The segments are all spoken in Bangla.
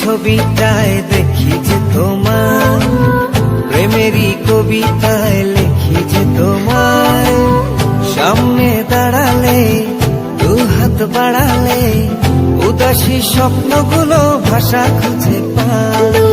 ছবিটায় দেখি যে তোমার প্রেমেরই কবিতায় লিখি যে তোমার সামনে দাঁড়ালে দু হাত বাড়ালে, উদাসী স্বপ্নগুলো ভাষা খুঁজে পায়। দু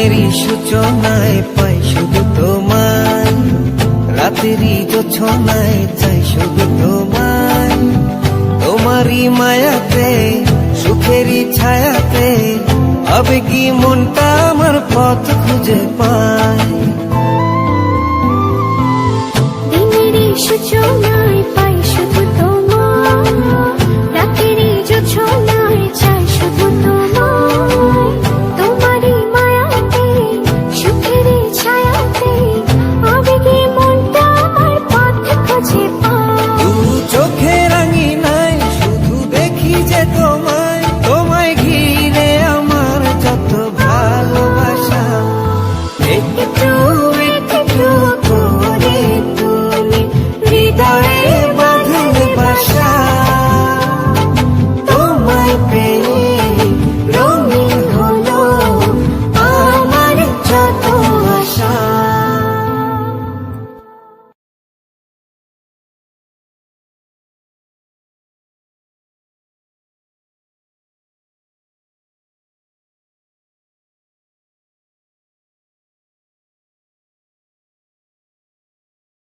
দিনেরই সূচনায় পাই শুধু তোমায়। রাতেরই যোছনায় চাই শুধু তোমায়। তোমারই মায়াতে, সুখেরই ছায়াতে আবেগী মনটা আমার পথ খুঁজে পায়। দিনেরই সূচনায়